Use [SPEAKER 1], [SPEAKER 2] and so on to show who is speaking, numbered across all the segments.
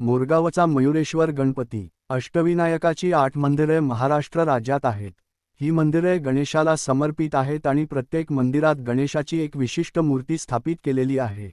[SPEAKER 1] मोरगावचा मयुरेश्वर गणपती अष्टविनायकाची आठ मंदिरे महाराष्ट्र राज्यात आहेत. ही मंदिरे गणेशाला समर्पित आहेत आणि प्रत्येक मंदिरात गणेशाची एक विशिष्ट मूर्ती स्थापित केलेली आहे.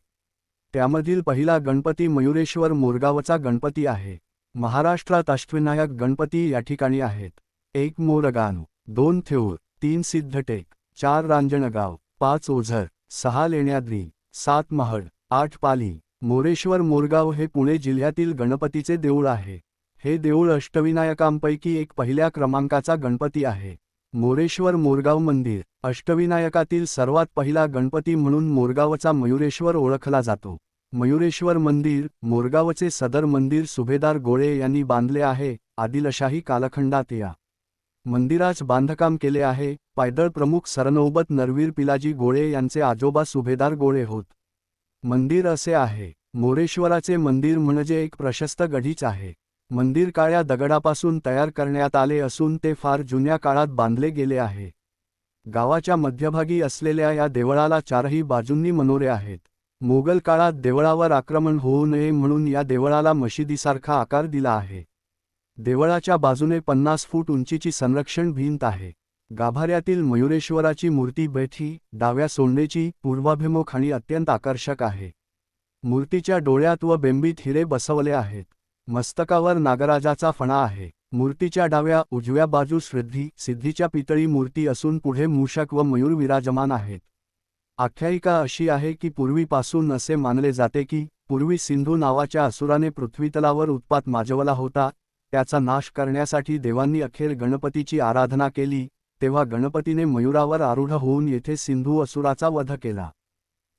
[SPEAKER 1] त्यामधील पहिला गणपती मयुरेश्वर मोरगावचा गणपती आहे. महाराष्ट्रात अष्टविनायक गणपती या ठिकाणी आहेत. एक मोरगान दोन थेऊर तीन सिद्धटेक चार रांजणगाव पाच ओझर सहा लेण्याद्री सात महड आठ पाली. मोरेश्वर मोरगाव हे पुणे जिल्ह्यातील गणपतीचे देऊळ आहे. हे देऊळ अष्टविनायकांपैकी एक पहिल्या क्रमांकाचा गणपती आहे. मोरेश्वर मोरगाव मंदिर अष्टविनायकातील सर्वात पहिला गणपती म्हणून मोरगावचा मयुरेश्वर ओळखला जातो. मयुरेश्वर मंदिर मोरगावचे सदर मंदिर सुभेदार गोळे यांनी बांधले आहे आदिलशाही कालखंडात या. मंदिरास बांधकाम केले आहे पायदळ प्रमुख सरनौबत नरवीर पिलाजी गोळे यांचे आजोबा सुभेदार गोळे होत. मंदिर असे आहे. मोरेश्वराचे मंदिर म्हणजे एक प्रशस्त गढीच आहे. मंदिर काळ्या दगडापासून तयार करण्यात आले असून ते फार जुन्या काळात बांधले गेले आहे. गावाच्या मध्यभागी असलेल्या या देवळाला चारही बाजूंनी मनोरे आहेत. मोगल काळात देवळावर आक्रमण होऊ नये म्हणून या देवळाला मशिदीसारखा आकार दिला आहे. देवळाच्या बाजूने पन्नास फूट उंचीची संरक्षण भिंत आहे. गाभाऱ्यातील मयुरेश्वराची मूर्ती बैठी डाव्या सोंडेची पूर्वाभिमुख आणि अत्यंत आकर्षक आहे. मूर्तीच्या डोळ्यात व बेंबीत हिरे बसवले आहेत. मस्तकावर नागराजाचा फणा आहे. मूर्तीच्या डाव्या उजव्या बाजू श्रद्धी सिद्धीच्या पितळी मूर्ती असून पुढे मूषक व मयूर विराजमान आहेत. आख्यायिका अशी आहे की पूर्वीपासून असे मानले जाते की पूर्वी सिंधू नावाच्या असुराने पृथ्वीतलावर उत्पात माजवला होता. त्याचा नाश करण्यासाठी देवांनी अखेर गणपतीची आराधना केली. तेव्हा गणपतीने मयुरावर आरूढ होऊन येथे सिंधू असुराचा वध केला.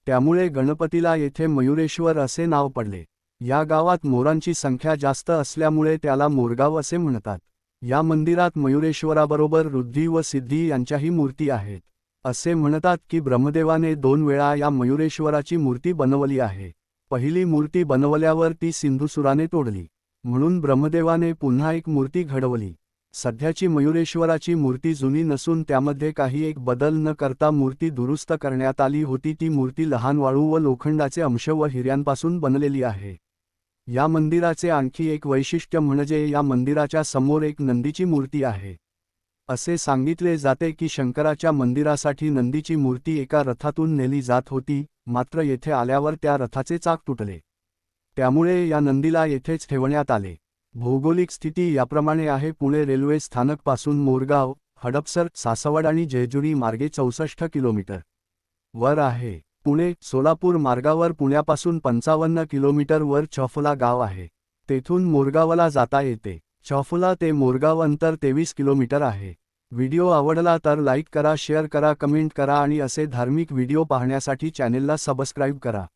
[SPEAKER 1] त्यामुळे गणपतीला येथे मयुरेश्वर असे नाव पडले. या गावात मोरांची संख्या जास्त असल्यामुळे त्याला मोरगाव असे म्हणतात. या मंदिरात मयुरेश्वराबरोबर रुद्धी व सिद्धी यांच्याही मूर्ती आहेत. असे म्हणतात की ब्रह्मदेवाने दोन वेळा या मयुरेश्वराची मूर्ती बनवली आहे. पहिली मूर्ती बनवल्यावर ती सिंधुसुराने तोडली. म्हणून ब्रह्मदेवाने पुन्हा एक मूर्ती घडवली. सध्याची मयुरेश्वराची मूर्ती जुनी नसून त्यामध्ये काही एक बदल न करता मूर्ती दुरुस्त करण्यात आली होती. ती मूर्ती लहान वाळू व लोखंडाचे अंश व हिऱ्यांपासून बनलेली आहे. या मंदिराचे आणखी एक वैशिष्ट्य म्हणजे या मंदिराच्या समोर एक नंदीची मूर्ती आहे. असे सांगितले जाते की शंकराच्या मंदिरासाठी नंदीची मूर्ती एका रथातून नेली जात होती मात्र येथे आल्यावर त्या रथाचे चाक तुटले. त्यामुळे या नंदीला येथेच ठेवण्यात आले. भौगोलिक स्थिती याप्रमाणे आहे. पुणे रेल्वे स्थानकपासून मोरगाव हडपसर सासवड आणि जेजुरी मार्गे चौसष्ट किलोमीटर वर आहे. पुणे सोलापूर मार्गावर पुण्यापासून पंचावन्न किलोमीटर वर चौफुला गाव आहे. तेथून मोरगावला जाता येते. चौफुला ते मोरगाव अंतर तेवीस किलोमीटर आहे. व्हिडिओ आवडला तर लाईक करा शेअर करा कमेंट करा आणि असे धार्मिक व्हिडिओ पाहण्यासाठी चॅनेलला सबस्क्राईब करा.